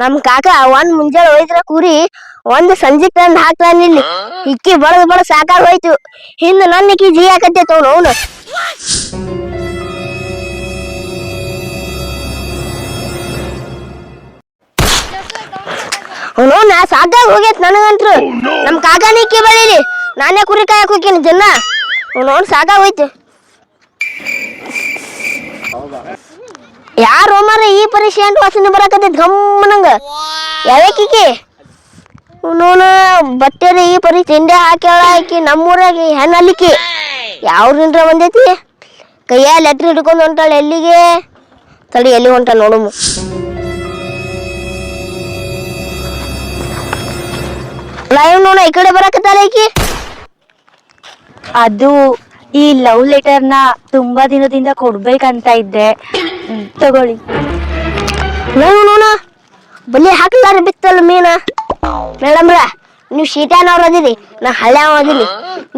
ನಮ್ ಕಾಕ ಒಂದ್ ಮುಂಜಾನೆ ಒಯ್ದ್ರ ಕುರಿ, ಒಂದ್ ಸಂಜೆ ತಂದ್ ಹಾಕ್ತಾನ ಇಲ್ಲಿ. ಇಕ್ಕಿ ಬಡದ್ ಬಡದ್ ಸಾಕಾಗ್ ಹೋಯ್ತು. ಹಿಂದ ನನ್ನ ಇಕ್ಕಿ ಜೀ ಹಾಕತ್ತೈತ ಅವ್ನು. ಅವನು ಅವನು ನಾ ಸಾಕಾಗ್ ಹೋಗೈತ್ ನನಗಂತ್ರು. ನಮ್ ಕಾಕನ ಇಕ್ಕಿ ಬಳಿಲಿ ನಾನೇ ಕುರಿ ಕಾಯಕ್ ಹೋಗ್ತೀನಿ ಜನ ಅವ್ನು ಸಾಕಾಗ್ ಹೋಯ್ತು. ಯಾರು ಮಾರ ಈ ಪರಿ ಎಂಟು ವಾಸನೆ ಬರಕತ್ತೈತಿ? ಗಮ್ಮನಂಗ ಯಾವ್ಯಾಕಿಕಿ? ನೋನ ಬಟ್ಟೆರಿ ಈ ಪರಿ ತಿಂಡಿ ಹಾಕ್ಯಾಳ ಆಕಿ, ನಮ್ಮೂರಾಗ ಯಾವ ಯಾವ್ರಿಂದ ಬಂದೈತಿ? ಕೈಯಲ್ಲಿ ಲೆಟ್ರ್ ಹಿಡ್ಕೊಂಡು ಹೊಂಟಾಳ ಎಲ್ಲಿಗೆ? ತಡಿ, ಎಲ್ಲಿ ಹೊಂಟ ನೋಡು ಲೈವ್ ನೋಡ, ಈ ಕಡೆ ಬರಕತ್ತಾಳ ಆಕಿ. ಅದು ಈ ಲವ್ ಲೆಟರ್ನ ತುಂಬಾ ದಿನದಿಂದ ಕೊಡ್ಬೇಕಂತ ಇದ್ದೆ. ತಗೊಳ್ಳಿ. ಬಲಿ ಹಾಕ್ಲಾರ ಬಿತ್ತಲ್ಲ ಮೀನ. ಮೇಡಮ್ರ ನೀವು ಶೀತಾನವ್ರದಿರಿ ಅದಿರಿ. ನಾ ಹಳ್ಯಾವ ಅದಿನಿ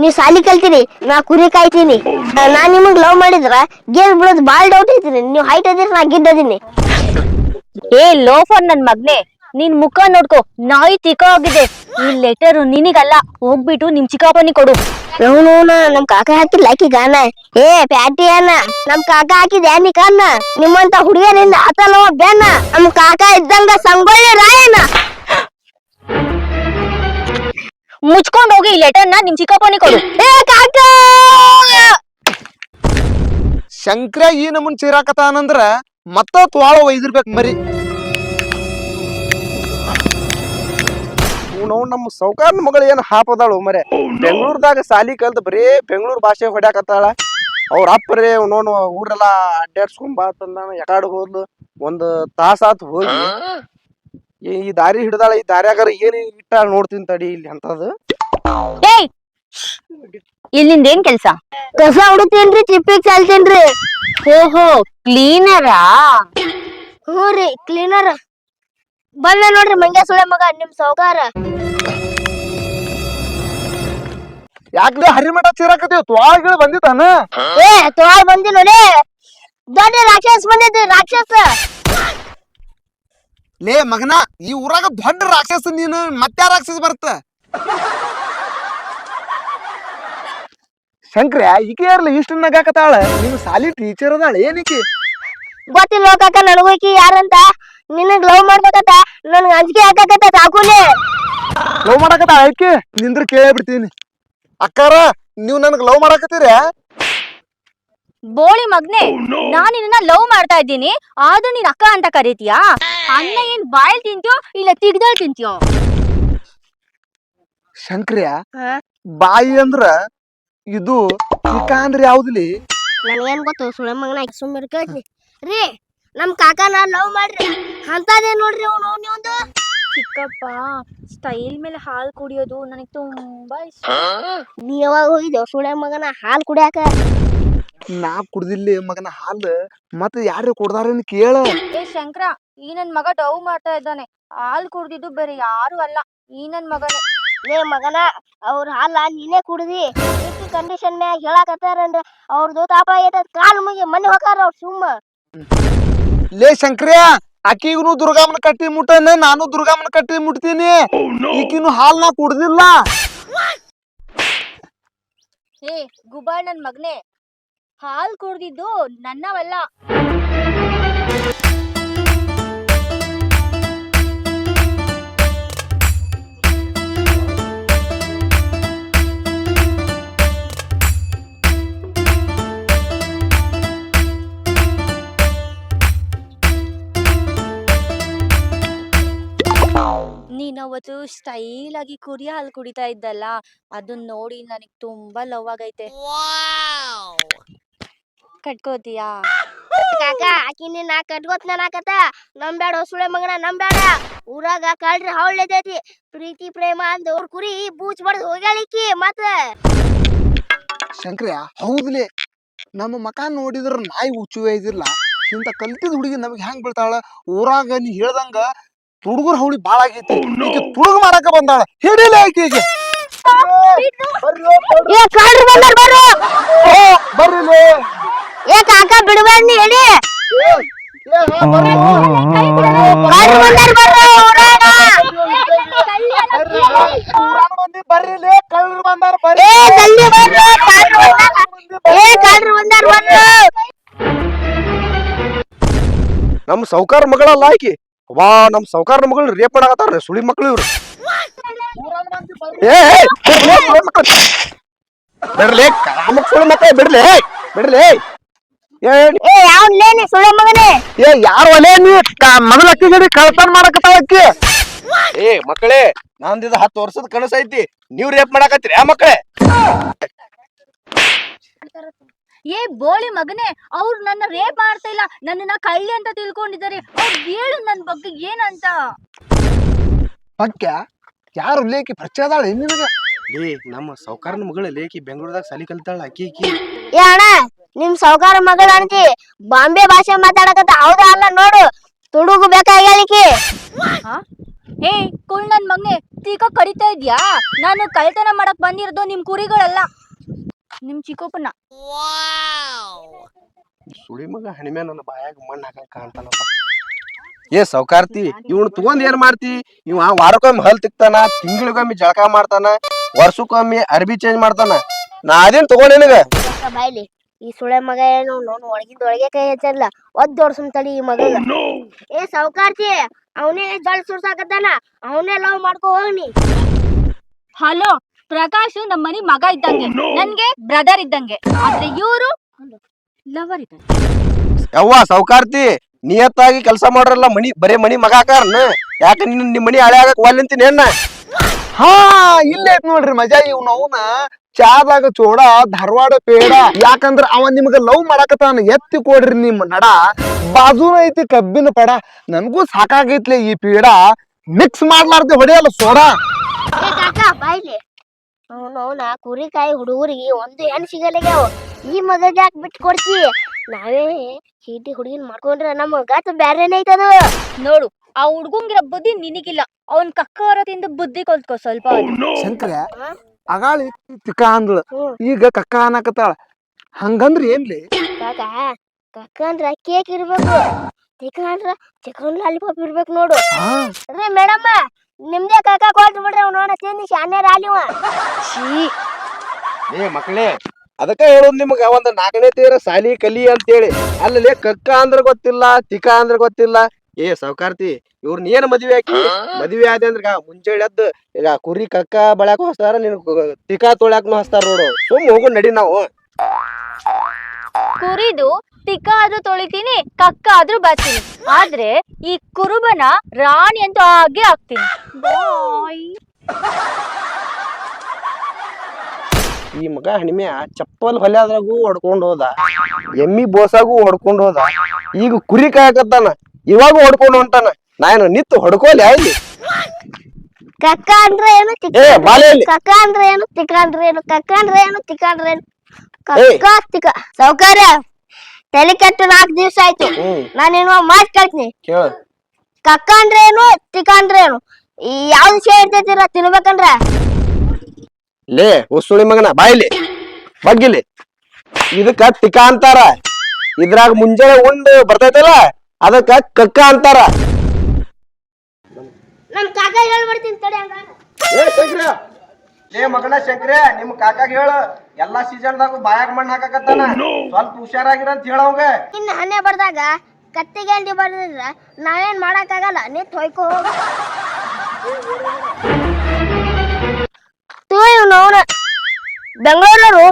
ನೀವು ಸಾಲಿ ಕಲ್ತೀರಿ ನಾ ಕುರಿ ಕಾಯ್ತೀನಿ. ನಾ ನಿಮಗ್ ಲವ್ ಮಾಡಿದ್ರ ಗೇರ್ ಬಿಡೋದು ಭಾಳ ಡೌಟ್ ಐತಿರಿ. ನೀವು ಹೈಟ್ ಅದಿರಿ ನಾ ಗಿಡ್ ಅದೀನಿ. ಏ ಲೋಫರ್ ನನ್ ಮಗ್ನೆ. ನಿನ್ ಮುಖ ನೋಡ್ಕೋ ನಾಯಿ ತಿಕ್ಕ ಆಗಿದೆ ಈ ಲೆಟರ್ ನಿನಗಲ್ಲ ಹೋಗ್ಬಿಟ್ಟು ನಿಮ್ ಚಿಕ್ಕಪ್ಪನಿ ಕೊಡು. ನಮ್ ಕಾಕ ಹಾಕಿಲ್ಲ ಲೈಕಿ ಗಾನ. ಏ ಪ್ಯಾಟಿ ಅನ್ನ ನಮ್ ಕಾಕ ಹಾಕಿದೆ ನಿಕನ್ನ ಕನ್ನ ನಿಮ್ಮಂತ ಹುಡುಗನಿಂದ ಆತಲವ ಬೆನ್ನ? ನಮ್ ಕಾಕ ಇದ್ದಂಗ ಸಂಗೊಳ್ಳಿ ರಾಯಣ್ಣ. ಮುಚ್ಕೊಂಡ್ ಹೋಗಿ ಈ ಲೆಟರ್ನ ನಿಮ್ ಚಿಕ್ಕಪ್ಪನಿ ಕೊಡು. ಏ ಕಾಕ! ಶಂಕರ ಈ ನಮ್ಮನ್ ಚೀರಾಕತಾನಂದ್ರ ಮತ್ತ ತ್ವಾಳ ಒಯ್ದಿರ್ಬೇಕು ಮರಿ. ನಾವು ನಮ್ಮ ಸೌಕಾರನ ಮಗಳು ಏನ್ ಹಾಪದಾಳು ಮರೆ. ಬೆಂಗಳೂರದಾಗ ಸಾಲಿ ಕಲ್ತ್ ಬರೀ ಬೆಂಗಳೂರು ಭಾಷೆ ಹೊಡ್ಯಾಕತ್ತಾಳ. ಅವ್ರ ಅಪ್ಪರೇ ನೋನು ಊರೆಲ್ಲ ಅಡ್ಡಾಡ್ಸ್ಕೊಂಬ ತಂದಾನ ಯಾಕಾಡ್ ಹೋದ್ಲು. ಒಂದ್ ತಾಸ ಆತ್ ಹೋಗಿ. ಈ- ಈ ದಾರಿ ಹಿಡ್ದಾಳ ಈ ದಾರ್ಯಾಗಾರ ಏನ್ ಇಟ್ಟಾಳ ನೋಡ್ತೀನಿ ತಡಿ ಇಲ್ಲಿ ಅಂತದು. ಏಯ್! ಏನ್ ಕೆಲ್ಸ? ಕಸ ಹುಡುತೇನ್ರಿ ಚಿಪ್ಪಿಗ್ ಚಾಲ್ತೇನ್ರಿ. ಓಹೋ ಕ್ಲೀನರಾ? ಹ್ಞೂ ರೀ ಕ್ಲೀನರ್. ಬಂದ ನೋಡ್ರಿ ಮಂಗ್ಯ ಸುಳೆ ಮಗ ನಿಮ್ ಸೌಕಾರ ಯಾಕ್ಲೆ ಹರಿಮಠ ಚೀರಾಕತ್ತೀವಿ ತ್ವಾಳಗಳು ಬಂದಿತ್ತಾನ ಏ ತೋಳ್ ಬಂದಿ ನೋಡಿ ದೊಡ್ಡ ರಾಕ್ಷಸ ಬಂದಿದ್ದು ರಾಕ್ಷಸ. ಲೇ ಮಗನ ಈ ಊರಾಗ ದೊಡ್ಡ ರಾಕ್ಷಸ ನೀನು ಮತ್ತೆ ರಾಕ್ಷಸ ಬರುತ್ತ? ಶಂಕ್ರ ಈಕೆ ಯಾರಲ್ಲ ಇಷ್ಟ ನಗಾಕತ್ತಾಳ ನೀನು ಸಾಲಿ ಟೀಚರ್ ಅದಾಳ ಏನಕ್ಕೆ ಗೊತ್ತಿಲ್ಲ ಕಾಕ ನನಗೋಕಿ ಯಾರಂತ. ನಿನಗ್ ಲವ್ ಮಾಡ್ಬೇಕತ್ತ ನನ್ಗೆ ಅಂಜಿಕೆ ಹಾಕಕತ್ತ ಸಾಕುಲೆ. ಲವ್ ಮಾಡಕತ್ತಾಳ ಆಯ್ಕೆ ನಿಂದ್ರ ಕೇಳೇ ಬಿಡ್ತೀನಿ. ಅಕ್ಕಾರ ನೀವ್ ನನಗೆ ಲವ್ ಮಾಡಕತ್ತೀರ? ಬೋಳಿ ಮಗ್ನೆ ನಾನ್ ನಿನ್ನ ಲವ್ ಮಾಡ್ತಾ ಇದ್ದೀನಿ ಆದ್ರೂ ನೀನ್ ಅಕ್ಕ ಅಂತ ಕರೀತೀಯಾ? ಅನ್ನ ಏನ್ ಬಾಯಲ್ ತಿಂತೀಯೋ ಇಲ್ಲ ತಿಗ್ದಲ್ ತಿಂತೀಯೋ? ಶಂಕ್ರಿಯ ಹಾ? ಬಾಯಿ ಅಂದ್ರ ಇದು ಇಕ ಅಂದ್ರ ಯಾವ್ದ್ಲಿ? ನನಗೇನ್ ಗೊತ್ತು ಸುಳೆ ಮಗನ ಸುಮ್ಮನೆ ಕೇಳ್ತಿ ರೀ ನಮ್ ಕಾಕನ ಲವ್ ಮಾಡ್ರಿ. ಅಂತದೇ ನೋಡ್ರಿ ಅವ್ನು ನೀವೊಂದು ಚಿಕ್ಕಪ್ಪ ಸ್ಟೈಲ್ ಮೇಲೆ ಹಾಲು ಕುಡಿಯೋದು ನನಗೆ ತುಂಬಾ ಇಷ್ಟ. ನೀ ಯಾವಾಗ ಹೋಗಿದ್ದೆ ಸುಳೆ ಮಗನ ಹಾಲು ಕುಡಿಯಾಕ? ನಾ ಕುಡ್ದಿಲ್ಲಿ ಮಗನ ಹಾಲು ಮತ್ತೆ ಯಾರು ಕುಡ್ದಾರನ್ ಕೇಳ. ಏ ಶಂಕರ ಈ ನನ್ ಮಗ ಡವ್ ಮಾಡ್ತಾ ಇದ್ದಾನೆ. ಹಾಲು ಕುಡ್ದಿದ್ದು ಬೇರೆ ಯಾರು ಅಲ್ಲ ಈ ನನ್ ಮಗನೇ. ಏ ಮಗನ ಅವ್ರ ಹಾಲ ನೀನೇ ಕುಡ್ದಿ. ಎಷ್ಟು ಕಂಡೀಷನ್ ಮ್ಯಾಗ ಹೇಳಾಕತ್ತಾರಂದ್ರ ಅವ್ರದ್ದು ತಾಪ ಐತದ ಕಾಲ್ ಮುಗಿ ಮನೆ ಹೋಗಾರ ಅವ್ರು ಸುಮ್ಮ. ಲೇ ಶಂಕ್ರಿಯ ಆಕಿಗೂ ದುರ್ಗಾಮನ ಕಟ್ಟಿ ಮುಟ್ಟನೆ ನಾನು ದುರ್ಗಾಮನ ಕಟ್ಟಿ ಮುಟ್ತೀನಿ. ಈಕಿನು ಹಾಲ್ ನಾ ಕುಡ್ದಿಲ್ಲ. ಏ ಗುಬಾಳ್ ನನ್ ಮಗನೇ. ಹಾಲ್ ಕುಡ್ದಿದ್ದು ನನ್ನವಲ್ಲ. ನೀನವತ್ತು ಸ್ಟೈಲ್ ಆಗಿ ಕುರಿ ಹಾಲು ಕುಡಿತಾ ಇದ್ದಲ್ಲ ಅದನ್ನ ನೋಡಿ ನನಗ್ ತುಂಬಾ ಲವ್ ಆಗೈತೆ. ಕಟ್ಕೋತೀಯಾ? ಕಾಕ ಆಕಿನಿ ನಾ ಕಟ್ಕೋತ್ ನಾನಾಕತ ನಂಬ್ಯಾಡ ಸುಳೆ ಮಗನ ನಂಬ್ಯಾಡ ಊರಾಗ ಕಳ್ರಿ ಹೌಳ್ಳೆದೈತಿ ಪ್ರೀತಿ ಪ್ರೇಮ ಅಂದ್ ಅವ್ರ ಕುರಿ ಬೂಚ್ ಬಡ್ದ್ ಹೋಗ್ಯಾಳಿಕ್ಕಿ ಮತ್ತ. ಶಂಕ್ರಿಯ ಹೌದ್ಲಿ. ನಮ್ಮ ಮಕ ನೋಡಿದ್ರ ನಾಯಿ ಹುಚ್ಚು ಇದಿರ್ಲ ಇಂತ ಕಲ್ತಿದ್ ಹುಡುಗಿ ನಮಗೆ ಹೆಂಗ್ ಬೀಳ್ತಾಳ? ಊರಾಗ ನೀ ಹೇಳ್ದಂಗ ತುಡುಗರ ಹೌಳಿ ಬಾಳ ಆಗೈತಿ. ಈಕೆ ತುಡುಗ ಮಾಡಾಕ ಬಂದಾಳ. ಹಿಡಿಲ ಆಕೆಗೆ ಏ ಕಳ್ರಿ ಬಂದಾರ ಬರ್ರು. ಬರ್ರಿ ಏ ಕಾಕ ಬಿಡ್ಬೇಡ ನೀ ಹೇಳಿ ಕಳ್ರು ಬಂದಾರ್ ಬರ್ರಿ ಊರಾಗ. ಬರ್ರಿ ಕಳ್ರು ಬಂದಾರ ಏ ಜಲ್ದಿ ಬರ್ರಿ ಬಂದಾರ. ಏ ಕಳ್ರು ಬಂದಾರ ಬರ್ರಿ. ನಮ್ ಸೌಕಾರ ಮಗಳಲ್ಲ ಆಕಿ. ವಾ ನಮ್ ಸೌಕಾರ ಮಗಳು ರೇಪ್ ಮಾಡಾಕತ್ತಾರ ಸುಳಿ ಮಕ್ಳು ಇವ್ರು ಏ ಏ, ಬಿಡ್ಲೇ, ಸುಳಿ ಮಕ್ಳು. ಬಿಡ್ಲಿ ಕಾಮಕ್ ಸುಳಿ ಮಕ್ಳು ಬಿಡ್ಲಿ ಬಿಡ್ಲಿ ಏ ಏ ಯಾವ್ಲೇನಿ ಸುಳೆ ಮಗನೇ ಏ ಯಾರು ಒಲೆ ನೀ ಮೊದಲ ಅಕ್ಕಿ ಗಡಿ ಕಳ್ತನ ಮಾಡಕತ್ತಾವ ಅಕ್ಕಿ ಏ ಮಕ್ಕಳೇ ನಂದಿದ ಹತ್ತು ವರ್ಷದ ಕನಸ ಐತಿ ನೀವ್ ರೇಪ್ ಮಾಡಾಕತ್ತೀರಿ ಆ ಮಕ್ಕಳೇ ಏ ಬೋಳಿ ಮಗನೇ ಅವ್ರು ನನ್ನ ರೇಪ್ ಮಾಡ್ತಾ ಇಲ್ಲ ನನ್ನನ್ನ ಕಳ್ಳಿ ಅಂತ ತಿಳ್ಕೊಂಡಿದ್ದಾರೆ. ಅವ್ರು ಹೇಳು ನನ್ನ ಬಗ್ಗೆ ಏನಂತ? ಪಕ್ಕ ಯಾರು ಲೇಖಿ ಪರಿಚಯ ಅದಾಳ ನಿನಗ? ಏ ನಮ್ಮ ಸೌಕಾರನ ಮಗಳ ಲೇಕಿ ಬೆಂಗಳೂರದಾಗ ಸಲಿ ಕಲಿತಾಳ ಅಕ್ಕಿ ಅಕ್ಕಿ. ಏ ಅಣ್ಣ ನಿಮ್ ಸೌಕಾರ ಮಗಳ ಅಂತಿ ಬಾಂಬೆ ಭಾಷೆ ಮಾತಾಡಕತ್ತ ಹೌದಾ ಅಲ್ಲ ನೋಡು ತುಡುಗು ಬೇಕಾಗ್ಯಾಲಿಕಿ ಏ ಕುಳ್ ನನ್ ಮಗನೆ ತೀಕ ಕಡಿತಾ ಇದ್ಯಾ? ನಾನು ಕಳ್ತನ ಮಾಡಕ್ ಬಂದಿರೋದು ನಿಮ್ ಕುರಿಗಳಲ್ಲ. ನಿಮ್ ಚಿಕ್ಕಪ್ಪನ? ಸುಳಿ ಮಗ ಹಣಿಮೆ ನನ್ನ ಬಾಯಾಗ ಮಣ್ಣು ಹಾಕ ಕಾಣ್ತಾನಪ್ಪ. ಏ ಸೌಕಾರ್ತಿ ಇವ್ನ ತಗೊಂಡ್ ಏನ್ ಮಾಡ್ತಿ? ಇವ ವಾರಕ್ಕೊಮ್ಮೆ ಹಲ್ ತಿಕ್ತಾನ ತಿಂಗಳಿಗೊಮ್ಮೆ ಜಳಕ ಮಾಡ್ತಾನ ವರ್ಷಕ್ಕೊಮ್ಮೆ ಅರ್ಬಿ ಚೇಂಜ್ ಮಾಡ್ತಾನ. ನಾ ಅದೇನ್ ತಗೊಂಡ್ ನಿನಗ? ಬಾಯ್ಲಿ ಈ ಸುಳೆ ಮಗ ಏನು ನೋನು ಒಳಗಿಂದ ಒಳಗೆ ಕೈ ಹಚ್ಚಲ್ಲ ಒದ್ ಓಡ್ಸಮ್ ತಡಿ ಈ ಮಗ ಏ ಸೌಕಾರ್ತಿ ಅವನೇ ಜಳ ಸುರ್ಸಾಕತ್ತಾನ. ಅವನೇ ಲವ್ ಮಾಡ್ಕೊ ಹೋಗ್ನಿ ಹಲೋ ಪ್ರಕಾಶ್ ನಮ್ಮ ಮನಿ ಮಗ ಇದ್ದಂಗೆ. ನನ್ಗೆ ಬ್ರದರ್ ಇದ್ದಂಗೆ. ಆದ್ರೆ ಇವರು ಲವರ್ ಇದ್ದಂಗೆ ಯವ್ವ ಸೌಕಾರ್ತಿ ನಿಯತ್ತಾಗಿ ಕೆಲಸ ಮಾಡ್ರಲ್ಲ ಮನಿ ಬರೇ ಮನಿ ಮಗ ಹಾಕಾರನ? ಯಾಕೆ ನಿನ್ನ ನಿಮ್ಮ ಮನಿ ಹಳೆ ಆಗಕ್ ಒಲ್ಲಂತೀನಿ ಏನ? ಹಾ ಇಲ್ಲೇ ಐತ್ ನೋಡ್ರಿ ಮಜಾ ಇವ್ನ ಅವನ ಚಾದಾಗ ಚೋಡ ಧಾರವಾಡ ಪೇಡ ಯಾಕಂದ್ರ ಅವ ನಿಮ್ಗ ಲವ್ ಮಾಡಕತ್ತಾನ ಎತ್ತಿ ಕೊಡ್ರಿ ನಿಮ್ ನಡ. ಬಾಜುನ ಐತಿ ಕಬ್ಬಿನ ಪಡ. ನನ್ಗೂ ಸಾಕಾಗೈತ್ಲೆ ಈ ಪೇಡ. ಮಿಕ್ಸ್ ಮಾಡ್ಲಾರ್ದೆ ಹೊಡೆಯಲ್ಲ ಸೋಡಾ. ಏ ಕಾಕ ಬಾಯ್ಲಿ ಅವನು ಅವನ ಕುರಿಕಾಯಿ ಹುಡುಗರಿಗೆ ಒಂದು ಹೆಣ್ ಸಿಗಲ್ಲಾಗ್ಯಾವ ಈ ಮಗಗೆ ಯಾಕೆ ಬಿಟ್ಟು ಕೊಡ್ತಿ? ನಾವೇ ಚೀಟಿ ಹುಡುಗಿನ ಮಾಡ್ಕೊಂಡ್ರೆ ನಮ್ಮ ಗತ್ ಬ್ಯಾರೇನೆ ಐತದ. ನೋಡು ಆ ಹುಡುಗಂಗಿರ ಬುದ್ಧಿ ನಿನಗಿಲ್ಲ. ಅವನ್ ಕಕ್ಕವರ ತಿಂದ ಬುದ್ಧಿ ಕಲ್ತ್ಕೋ ಸ್ವಲ್ಪ. ಆದ್ರೂ. ಶಂಕರ ಅಗಾಳಿ ತಿಕ್ಕ ಅಂದ್ಳ. ಈಗ ಕಕ್ಕ ಅನ್ನಕತ್ತಾಳ. ಹಂಗಂದ್ರ ಏನ್ಲಿ? ಕಾಕ ಕಕ್ಕ ಅಂದ್ರ ಕೇಕ್ ಇರ್ಬೇಕು. ಚಿಕ್ಕ ಅಂದ್ರ ಚಿಕನ್ ಲಾಲಿಪಾಪ್ ಇರ್ಬೇಕು ನೋಡು. ರೀ ಮೇಡಮ್ಮ ನಿಮ್ದೇ ಕಾಕ ಕೊಟ್ಟು ಬಿಡ್ರಿ ಅವ್ನು ನೋಡ ತಿಂದು ಶಾನೆ ರಾಲಿವ ಛೀ. ಏ ಮಕ್ಕಳೇ ಅದಕ್ಕ ಹೇಳೋದು ನಿಮ್ಗೆ ಒಂದ್ ನಾಲ್ಕನೇ ತೀರ ಸಾಲಿ ಕಲಿ ಅಂತೇಳಿ. ಅಲ್ಲಲ್ಲಿ ಕಕ್ಕ ಅಂದ್ರೆ ಗೊತ್ತಿಲ್ಲ ತಿಕ ಅಂದ್ರೆ ಗೊತ್ತಿಲ್ಲ. ಏ ಸೌಕಾರ್ತಿ ಇವ್ರನ್ನ ಏನ್ ಮದ್ವೆ ಹಾಕಿ ಮದ್ವೆ ಆದ ಅಂದ್ರ ಮುಂಜಾನೆ ಎದ್ದು ಈಗ ಕುರಿ ಕಕ್ಕ ಬಳಕ ಹೊಸ್ತಾರ ನಿನ್ ತಿಕಾ ತೊಳ್ಯಾಕನು ಹಸ್ತಾರ ನೋಡು. ಸುಮ್ ಹೋಗು ನಡಿ ನಾವು. ಕುರಿದು ತಿಕ್ಕ ಆದ್ರೂ ತೊಳಿತೀನಿ ಕಕ್ಕ ಆದ್ರೂ ಬರ್ತೀನಿ. ಆದ್ರೆ ಈ ಕುರುಬನ ರಾಣಿ ಅಂತ ಹಾಗೆ ಆಗ್ತೀನಿ ಈ ಮಗ ಹಣಿಮೆ ಚಪ್ಪಲ್ ಹೊಲ್ಯಾದ್ರಾಗೂ ಹೊಡ್ಕೊಂಡ್ ಹೋದ. ಎಮ್ಮಿ ಬೋಸಾಗೂ ಹೊಡ್ಕೊಂಡ್ ಹೋದ. ಈಗ ಕುರಿ ಕಾಯಕತ್ತಾನ ಇವಾಗ ಹೊಡ್ಕೊಂಡು ಹೊಂಟಾನ. ನಾನು ನಿತ್ತು ಹೊಡ್ಕೋಲಿ ಅಲ್ಲಿ ಕಕ್ಕ ಅಂದ್ರೆ ಏನು? ಕಕ್ಕ ಅಂದ್ರೆ ಏನು? ತಿಕ್ಕ ಅಂದ್ರ ಏನು? ಕಕ್ಕ ಅಂದ್ರೆ ಏನು? ತಿಕ್ಕ ಅಂದ್ರ ಏನು? ತಿಕ್ಕ ಸೌಕರ್ಯ ತಲೆ ಕೆಟ್ಟು ನಾಲ್ಕು ದಿವಸ ಆಯ್ತು. ಹ್ಮ್. ನಾನೇನು ಮಾತ್ ಕೇಳ್ತೀನಿ. ಕೇಳ. ಕಕ್ಕ ಅಂದ್ರೆ ಏನು ತಿಕ್ಕ ಅಂದ್ರೆ ಏನು? ಈ ಯಾವ್ದು ವಿಷಯ ಇರ್ತೈತಿರ ತಿನ್ಬೇಕಂದ್ರ? ಲೇ ಉಸುಳಿ ಮಗನ ಬಾಯಿಲಿ ಬಗ್ಗಿಲಿ. ಇದಕ್ಕ ತಿಕ ಅಂತಾರ. ಇದ್ರಾಗ ಮುಂಜಾನೆ ಉಂಡು ಬರ್ತೈತಲ್ಲ ಅದಕ್ಕ ಕಕ್ಕ ಅಂತಾರ. ನನ್ ಕಾಕ ಹೇಳ್ಬಿಡ್ತೀನಿ ತಡಿ ಹಂಗ ಏ ಶಂಕ್ರ. ಲೇ ಮಗನ ಶಂಕ್ರ ನಿಮ್ ಕಾಕಾಗ ಹೇಳು. ಎಲ್ಲಾ ಸೀಸನ್ದಾಗ ಬಾಯಾಗ ಮಣ್ಣು ಹಾಕಕತ್ತಾನ? ಸ್ವಲ್ಪ ಹುಷಾರಾಗಿರ ಅಂತ ಹೇಳವಂಗ ಇನ್ನು ಹನ್ನೆ ಬರ್ದಾಗ ಕತ್ತಿಗೆ ಅಂಡಿ ಬರ್ದಿದ್ರ ನಾವೇನ್ ಮಾಡಕ್ಕಾಗಲ್ಲ ನಿಂತ್ ಹೊಯ್ಕೋ ಹೋಗ. ತೂ ಇವ್ನು ಅವನ. ಬೆಂಗಳೂರವರು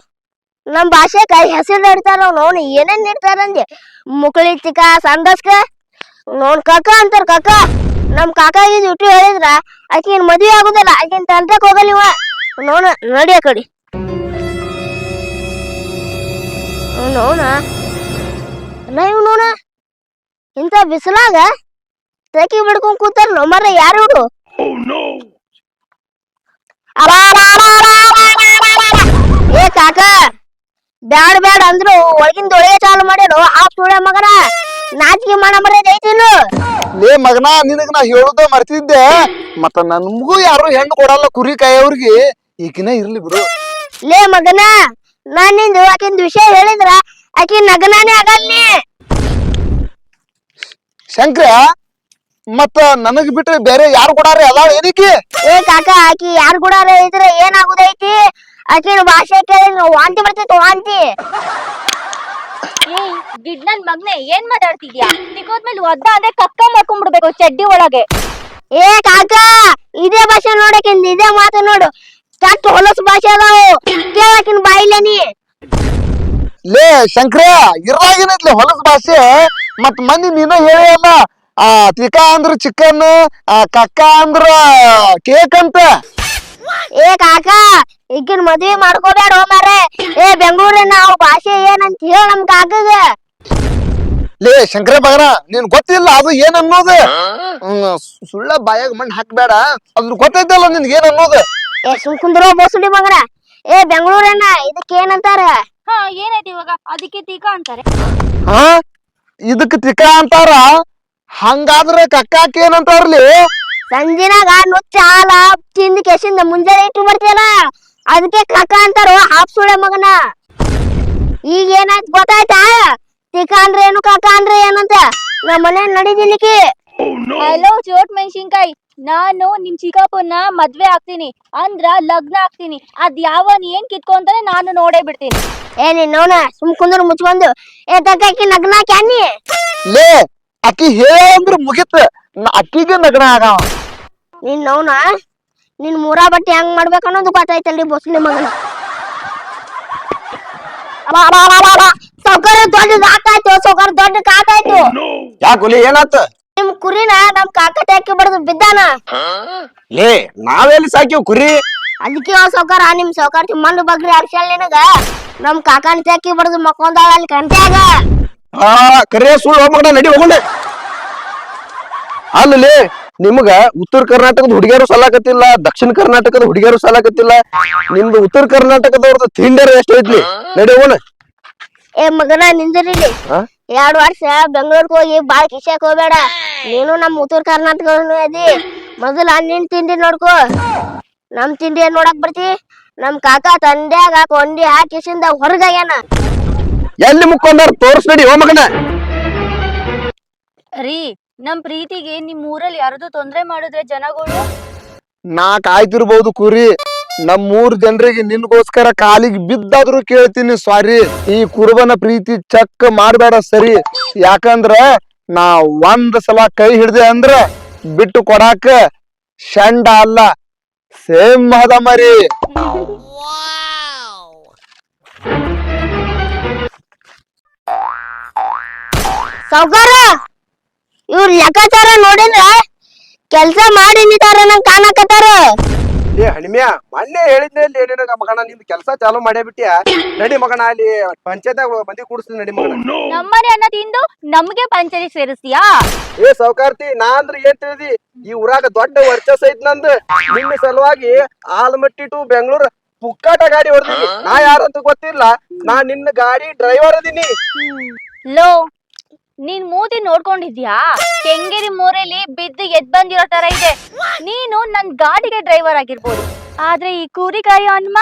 ನಮ್ ಭಾಷೆಕ ಹೆಸರು ಇಡ್ತಾರ ಅವ್ನು ಅವ್ನು ಏನೇನ್ ಇಡ್ತಾರ ಅಂದೆ? ಮುಕ್ಳಿ ಚಿಕ್ಕ ಸಂದಸ್ಕ. ನೋನ್ ಕಕ್ಕ ಅಂತಾರ ಕಕ್ಕ ನಮ್ ಕಾಕಾಗಿ ಇಟ್ಟು ಹೇಳಿದ್ರ ಆಕಿನ್ ಮದ್ವೆ ಆಗುದಿಲ್ಲ ಆಕಿನ್ ತಂತ್ರಕ್ ಹೋಗಲಿವ ಇವ. ನಡಿಯ ನಡಿ ಆ ಕಡಿ. ನೋನ ಅಲ್ಲ ಇವ್ನೋನ ಇಂಥ ಬಿಸಿಲಾಗ ತೆಕಿ ಬಿಡ್ಕೊಂಡ್ ಕೂತಾರ ಮರ ಯಾರು ಇವ್ರು? ಏ ಕಾಕ ಬ್ಯಾಡ ಬ್ಯಾಡ ಅಂದ್ರು ಒಳಗಿಂದ ಒಳಗೆ ಚಾಲು ಮಾಡ್ಯಾರು ಆ ಸುಳೆ ಮಗನ ನಾಚಿಕೆ ಮಾಡ ಮರ್ಯಾದೆ ಐತಿಲ್ಲ ಲೇ ಮಗನ ನಿನಗ ನಾ ಹೇಳುದ ಮರ್ತಿದ್ದೆ ಮತ್ತ ನನ್ಗೂ ಯಾರು ಹೆಣ್ಣು ಕೊಡಲ್ಲ ಕುರಿ ಕಾಯೋರ್ಗಿ ಈಗಿನ ಇರ್ಲಿ ಬಿಡು ಲೇ ಮಗನ ನಾನ್ ನಿಂದು ಆಕಿಂದ ವಿಷಯ ಹೇಳಿದ್ರ ಆಕಿ ನಗನಾನೇ ಆಗಲ್ಲಿ ಶಂಕರ ಮತ್ತ ನನಗ್ ಬಿಟ್ರೆ ಬೇರೆ ಯಾರು ಕೊಡಾರ ಅದಾವ ಏನಕ್ಕೆ ಏ ಕಾಕ ಆಕಿ ಯಾರ್ ಕೂಡ ಇದ್ರೆ ಏನಾಗುದೈತಿ? ಆಕಿನ ಭಾಷೆ ಕೇಳಿ ವಾಂತಿ ಬರ್ತೈತಿ ವಾಂತಿ. ಏಯ್ ಗಿಡ್ ನನ್ ಮಗ್ನೆ ಏನ್ ಮಾತಾಡ್ತಿದ್ಯಾ? ತಿಕ್ಕೋದ್ಮೇಲೆ ಒದ್ದ ಅಂದ್ರೆ ಕಕ್ಕ ಮಾಡ್ಕೊಂಡ್ಬಿಡ್ಬೇಕು ಚಡ್ಡಿ ಒಳಗೆ. ಏ ಕಾಕ ಇದೇ ಭಾಷೆ ನೋಡಕಿಂದ ಇದೇ ಮಾತು ನೋಡು. ಚಟ್ ಹೊಲಸು ಭಾಷೆ ಅದಾವು. ಕೇಳಕಿನ ಬಾಯಿಲೆ ನೀ. ಲೇ ಶಂಕ್ರ ಇರಾಗೇನೈತ್ಲೆ ಹೊಲಸ ಭಾಷೆ ಮತ್ ಮಂದಿ ನೀನ ಹೇಳಲ್ಲ ಆ ತಿಕಾ ಅಂದ್ರ ಚಿಕನ್ ಕಕ್ಕ ಅಂದ್ರ ಕೇಕ್ ಅಂತ. ಏ ಕಾಕ ಈಗಿನ ಮದ್ವಿ ಮಾಡ್ಕೋಬೇಡ ಮಾರೆ. ಏ ಬೆಂಗಳೂರಿನ ನಾವು ಭಾಷೆ ಏನಂತ ಹೇಳ ನಮ್ ಕಾಕಗ. ಲೇ ಶಂಕರ ಬಗರ ನೀನ್ ಗೊತ್ತಿಲ್ಲ ಅದು ಏನ್ ಅನ್ನೋದು ಹ್ಮ್, ಸುಳ್ಳ ಬಾಯಾಗ ಮಣ್ಣು ಹಾಕ್ಬೇಡ. ಅದ್ರ ಗೊತ್ತೈತಲ್ಲ ನಿನ್ಗೆ ಏನ್ ಅನ್ನೋದು ಏ ಸುಮ್ ಕುಂದ್ರೋ ಬೋಸುಡಿ ಮಗನ. ಏ ಬೆಂಗಳೂರನ್ನ ಇದಕ್ಕೆ ಏನಂತಾರೆ? ಹಾ ಏನೈತಿ ಇವಾಗ? ಅದಕ್ಕೆ ತೀಕ ಅಂತಾರೆ. ಹಾ? ಇದಕ್ ತಿಕ ಅಂತಾರ? ಹಂಗಾದ್ರೆ ಕಕ್ಕಾಕ್ ಏನಂತಾರ್ಲಿ ಸಂಜಿನಾಗ ನುಚ್ಚ ಹಾಲ ತಿಂದ ಕೆಸಿಂದ ಮುಂಜಾನೆ ಇಟ್ಟು ಬರ್ತೀಯಲ್ಲ? ಅದಕ್ಕೆ ಕಕ್ಕ ಅಂತಾರ ಹಾಪ್ಸುಳೆ ಮಗನ. ಈಗ ಏನಾಯ್ತು ಗೊತ್ತಾಯ್ತಾ? ತಿಕ್ಕ ಅಂದ್ರೆ ಏನು ಕಕ್ಕ ಅಂದ್ರೆ ಏನಂತ? ನಮ್ಮ ಮನೆ ನಡಿದಿಲಿಕ್ಕೆ ಹಲೋ ಚೋಟ್ ಮೆಣಸಿನ್ಕಾಯಿ. ನಾನು ನಿಮ್ ಚಿಕ್ಕಪ್ಪನ ಮದ್ವೆ ಆಗ್ತೀನಿ. ಅಂದ್ರ ಲಗ್ನ ಆಗ್ತೀನಿ. ಅದ್ ಯಾವನ್ ಏನ್ ಕಿತ್ಕೊಂತಾನೆ ನಾನು ನೋಡೇ ಬಿಡ್ತೀನಿ. ಏ ನಿನ್ನವನ ಸುಮ್ ಕುಂದ್ರ ಮುಚ್ಕೊಂಡು. ಏ ತಕ್ಕಿ ನಗ್ನ ಕ್ಯಾನಿ ಲೇ ಅಕ್ಕಿ ಹೇಳ ಅಂದ್ರ ಮುಗಿತ ಅಕ್ಕಿಗೆ ನಗನ ನೀನ್ ನಿನ್ನವನ ನಿನ್ ಮೂರಾ ಬಟ್ಟೆ ಹೆಂಗ್ ಮಾಡ್ಬೇಕು ಅನ್ನೋದು ಗೊತ್ತಾಯ್ತಲ್ರಿ ಬೊಸ್ಲಿ ಮಗನ. ಸೌಕರ್ಯ ದೊಡ್ಡ ಆಕಾಯ್ತು ಸೌಕರ್ಯ ದೊಡ್ಡ ಕಾಕಾಯ್ತು ಯಾಕೆ ಹುಲಿ ಏನಾತ? ನಿಮ್ ಕುರಿನ ನಮ್ ಕಾಕ ಹಾಕಿ ಬಡದು ಬಿದ್ದಾನ? ಲೇ ನಾವೆಲ್ಲಿ ಸಾಕಿವ್ ಕುರಿ? ಅದಕ್ಕೆ ಅವ್ ಸೌಕಾರ ನಿಮ್ ಸೌಕಾರ ಮಣ್ಣು ಬಗ್ರಿ ಅರ್ಶಲ್ ನಿನಗ? ನಮ್ ಕಾಕನ ಟ್ಯಾಕಿ ಬಡದು ಮಕ್ಕೊಂದಾಳ ಅಲ್ಲಿ ಕಂಟ್ಯಾಗ? ಆ ಕರೆ ಸುಳ್ಳು ಹೋಗ್ಬೇಡ ನಡಿ ಹೋಗೋಣ. ಅಲ್ಲಿ ನಿಮ್ಗ ಉತ್ತರ ಕರ್ನಾಟಕದ ಹುಡುಗಿಯರು ಸಲಾಕತ್ತಿಲ್ಲ ದಕ್ಷಿಣ ಕರ್ನಾಟಕದ ಹುಡುಗಿಯರು ಸಲಾಕತ್ತಿಲ್ಲ ನಿಮ್ದು ಉತ್ತರ ಕರ್ನಾಟಕದವ್ರದ್ದು ತಿಂಡರ್ ಎಷ್ಟು ಐತ್ಲಿ ನಡಿ ಹೋಗೋಣ. ಏ ಮಗನ ನಿಂದಿರಿಲಿ ಆ? ಎರಡು ವರ್ಷ ಬೆಂಗಳೂರಿಗೆ ಹೋಗಿ ಬಾಳ್ ಕಿಶಕ್ ಹೋಗ್ಬೇಡ. ನೀನು ನಮ್ಮ ಉತ್ತರ ಕರ್ನಾಟಕ ಅದಿ. ಮೊದಲ ನಿನ್ ತಿಂಡಿ ನೋಡ್ಕೋ. ನಮ್ ತಿಂಡಿ ಏನ್ ನೋಡಕ್ ಬರ್ತಿ? ನಮ್ ಕಾಕ ತಂಡ್ಯಾಗ ಕೊಂಡಿ ಹಾಕಿಸಿಂದ ಹೊರಗಾಗ್ಯಾನ ಎಲ್ಲಿ ಮುಕ್ಕೊಂಡಾರ ತೋರ್ಸ್ ನಡಿ ಓ ಮಗನ. ರೀ ನಮ್ ಪ್ರೀತಿಗೆ ನಿಮ್ ಊರಲ್ಲಿ ಯಾರದು ತೊಂದ್ರೆ ಮಾಡಿದ್ರೆ ಜನಗಳು? ನಾ ಕಾಯ್ತಿರ್ಬೋದು ಕುರಿ. ನಮ್ಮೂರ್ ಜನರಿಗೆ ನಿನ್ಗೋಸ್ಕರ ಕಾಲಿಗೆ ಬಿದ್ದಾದ್ರೂ ಕೇಳ್ತೀನಿ ಸಾರಿ ಈ ಕುರುಬನ ಪ್ರೀತಿ ಚೆಕ್ ಮಾಡ್ಬೇಡ ಸರಿ. ಯಾಕಂದ್ರ ನಾ ಒಂದ್ ಸಲ ಕೈ ಹಿಡ್ದೆ ಅಂದ್ರ ಬಿಟ್ಟು ಕೊಡಾಕ ಶಂಡ ಅಲ್ಲ, ಸೇಮ್ ಅದ ಮರಿ. ಸಾವ್ಕಾರ ಇವ್ರ ಲೆಕ್ಕಾಚಾರ ನೋಡಿದ್ರ ಕೆಲ್ಸ ಮಾಡಿ ನಿಂತಾರ ನಂಗೆ ಕಾಣಕತ್ತಾರ. ಏ ಹಣಿಮ್ಯಾ ಮೊನ್ನೆ ಹೇಳಿದ್ನೆ ಅಲ್ಲಿ ನಿನಗ ಮಗನ ನಿಂದ ಕೆಲಸ ಚಾಲು ಮಾಡೇ ಬಿಟ್ಟಿಯ ನಡಿ ಮಗನ ಅಲ್ಲಿ ಪಂಚಾಯತ್ಯಾಗ ಮಂದಿ ಕೂಡಿಸ್ತೀನಿ ನಡಿ ಮಗನ. ನಮ್ಮನೆ ಅನ್ನ ತಿಂದು ನಮ್ಗೆ ಪಂಚಾಯತ್ ಸೇರಿಸ್ತೀಯಾ? ಏ ಸೌಕಾರ್ತಿ ನಾ ಅಂದ್ರೆ ಏನ್ ತಿಳಿದಿ? ಈ ಊರಾಗ ದೊಡ್ಡ ವರ್ಚಸ್ ಐತ್ ನಂದು. ನಿಮ್ ಸಲುವಾಗಿ ಆಲ್ಮಟ್ಟಿ ಟು ಬೆಂಗಳೂರು ಪುಕ್ಕಾಟ ಗಾಡಿ ಹೊಡೆದಿ ನಾ ಯಾರಂತ ಗೊತ್ತಿಲ್ಲ. ನಾ ನಿನ್ನ ಗಾಡಿ ಡ್ರೈವರ್ ಅದೀನಿ ಲೋ ನೀನ್ ಮೂತಿ ನೋಡ್ಕೊಂಡಿದ್ಯಾ? ಕೆಂಗೇರಿ ಮೋರೆಲಿ ಬಿದ್ದು ಎದ್ ಬಂದಿರೋ ತರ ಇದೆ. ನೀನು ನನ್ ಗಾಡಿಗೆ ಡ್ರೈವರ್ ಆಗಿರ್ಬೋದು. ಆದ್ರೆ ಈ ಕೂರಿಕಾಯಿ ಹನುಮ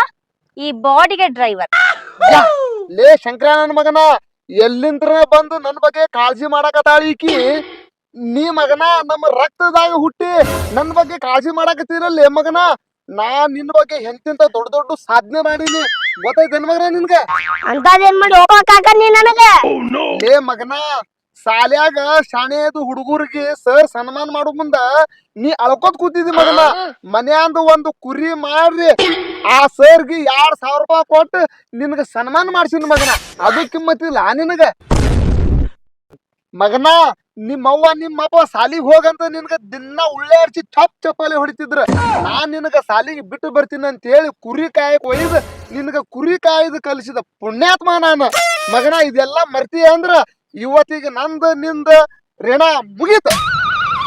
ಈ ಬಾಡಿಗೆ ಡ್ರೈವರ್ ಲೇ ಶಂಕರ ನನ್ ಮಗನ ಎಲ್ಲಿಂದ್ರ ಬಂದು ನನ್ ಬಗ್ಗೆ ಕಾಳಜಿ ಮಾಡಕತ್ತಾಳ ಈಕಿ? ನೀ ಮಗನ ನಮ್ಮ ರಕ್ತದಾಗ ಹುಟ್ಟಿ ನನ್ ಬಗ್ಗೆ ಕಾಳಜಿ ಮಾಡಕತ್ತೀರಲ್ಲೇ ಮಗನ? ನಾ ನಿನ್ ಬಗ್ಗೆ ಎಂತಿಂತ ದೊಡ್ಡ ದೊಡ್ಡ ಸಾಧನೆ ಮಾಡೀನಿ. ಗೊತ್ತಾಯ್ತೇನ್ ಮಗನ ನಿನ್ಗ? ಏನ್ ಮಾಡಿ ಹೋಗೋ ಕಾಕ ನೀ ನನಗ? ಲೇ ಮಗನ ಶಾಲ್ಯಾಗ ಶಾಣೆಯದು ಹುಡುಗರಿಗೆ ಸರ್ ಸನ್ಮಾನ ಮಾಡೋ ಮುಂದ ನೀ ಅಳ್ಕೊತ್ ಕೂತಿದ್ದಿ ಮಗನ. ಮನ್ಯಾಂದು ಒಂದು ಕುರಿ ಮಾಡ್ರಿ ಆ ಸರ್ಗೆ ಎರಡ್ ಸಾವಿರ ರೂಪಾಯಿ ಕೊಟ್ಟು ನಿನಗ ಸನ್ಮಾನ ಮಾಡ್ಸಿನ ಮಗನ. ಅದು ಕಿಮ್ಮತ್ತಿಲ್ಲ ನಿನಗ. ಮಗನ ನಿಮ್ಮವ್ವ ನಿಮ್ಮಪ್ಪ ಸಾಲಿಗೆ ಹೋಗಂತ ನಿನಗ ದಿನ ಉಳ್ಳೆ ಅರ್ಚಿ ಚಪ್ ಚಪ್ಪಲಿ ಹೊಡಿತಿದ್ರ. ನಾನ್ ನಿನಗ ಸಾಲಿಗೆ ಬಿಟ್ಟು ಬರ್ತೀನಿ ಅಂತ ಹೇಳಿ ಕುರಿ ಕಾಯಕ್ ಒಯ್ದು ನಿನಗ ಕುರಿ ಕಾಯ್ದು ಕಲಿಸಿದ ಪುಣ್ಯಾತ್ಮ ನಾನು. ಮಗನ ಇದೆಲ್ಲ ಮರ್ತಿ ಅಂದ್ರ ಇವತ್ತಿಗೆ ನಂದ ನಿಂದ ಋಣ ಮುಗೀತ.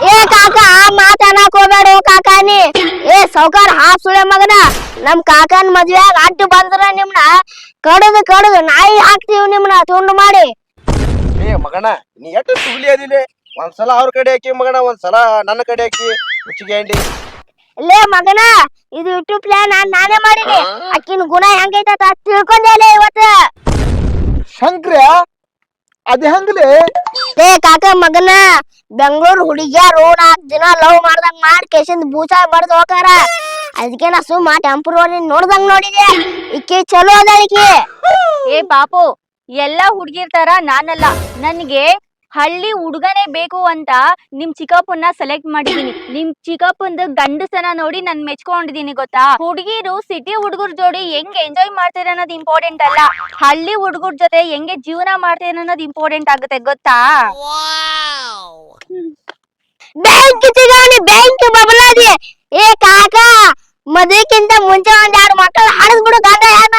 ಏ ಕಾಕ ಆ ಮಾತನ್ನಕ್ ಹೋಗ್ಬೇಡ ಕಾಕ ನೀ. ಏ ಸೌಕಾರ ಹಾಫ್ ಸುಳೆ ಮಗನ. ನಮ್ ಕಾಕನ್ ಮದ್ವೆಯಾಗ ಅಡ್ಡು ಬಂದ್ರ ನಿಮ್ನ ಕಡದು ಕಡದು ನಾಯಿ ಹಾಕ್ತೀವಿ ನಿಮ್ನ ತುಂಡು ಮಾಡಿ. ಏ ಮಗನ ನೀ ಎಷ್ಟು ಸುಗ್ಲಿ ಅದಿಲೆ? ಒಂದ್ಸಲ ಅವ್ರ ಕಡೆ ಹಾಕಿ ಮಗನ ಒಂದ್ಸಲ ನನ್ನ ಕಡೆ ಹಾಕಿ ಮುಚ್ಚಿಗೆ ಲೇ ಮಗನ ಇದು ಯೂಟ್ಯೂಬ್ ಪ್ಲಾನ್ ನಾನೇ ಮಾಡೀನಿ. ಅಕ್ಕಿನ ಗುಣ ಹೆಂಗೈತ ತಿಳ್ಕೊಂಡೇಲೆ ಇವತ್ತ. ಶಂಕ್ರ ಅದ್ ಹೆಂಗ್ಲೆ? ಏ ಕಾಕ ಮಗನ ಬೆಂಗಳೂರು ರೋಡ್ ನಾಲ್ಕು ದಿನ ಲವ್ ಮಾಡ್ದಂಗ್ ಮಾಡಿ ಕೇಸಿಂದ ಬೂಸ ಬರ್ದು ಹೋಗಾರ ಅದಕ್ಕೆ ನಾ ಸುಮ್ಮ ಟೆಂಪ್ರವರಿ ನೋಡ್ದಂಗ್ ನೋಡಿದೆ. ಇಕ್ಕಿ ಚಲೋ ಅದ ಈಕಿ. ಏ ಪಾಪು ಎಲ್ಲಾ ಹುಡುಗಿರ್ತಾರ ನಾನಲ್ಲ. ನನ್ಗೆ ಹಳ್ಳಿ ಹುಡುಗನೇ ಬೇಕು ಅಂತ ನಿಮ್ ಚಿಕ್ಕಪ್ಪನ್ನ ಸೆಲೆಕ್ಟ್ ಮಾಡಿದೀನಿ. ನಿಮ್ ಚಿಕ್ಕಪ್ಪಂದ ಗಂಡಸನ ನೋಡಿ ನಾನ್ ಮೆಚ್ಕೊಂಡಿದೀನಿ ಗೊತ್ತಾ? ಹುಡುಗಿರು ಸಿಟಿ ಹುಡುಗರ ಜೋಡಿ ಹೆಂಗ್ ಎಂಜಾಯ್ ಮಾಡ್ತೀರ ಅನ್ನೋದು ಇಂಪಾರ್ಟೆಂಟ್ ಅಲ್ಲ. ಹಳ್ಳಿ ಹುಡುಗರ ಜೊತೆ ಹೆಂಗೆ ಜೀವನ ಮಾಡ್ತೀರ ಅನ್ನೋದು ಇಂಪಾರ್ಟೆಂಟ್ ಆಗುತ್ತೆ ಗೊತ್ತಾ? ಬ್ಯಾಂಕ್ ಬ್ಯಾಂಕ್ ಬಬಲಾದಿ! ಏ ಕಾಕ, ಮದುವೆಕ್ಕಿಂತ ಮುಂಚೆ ಒಂದ್ ಯಾರು ಮಕ್ಕಳು ಹಾಡಿಸ್ಬಿಡು ಯಾನ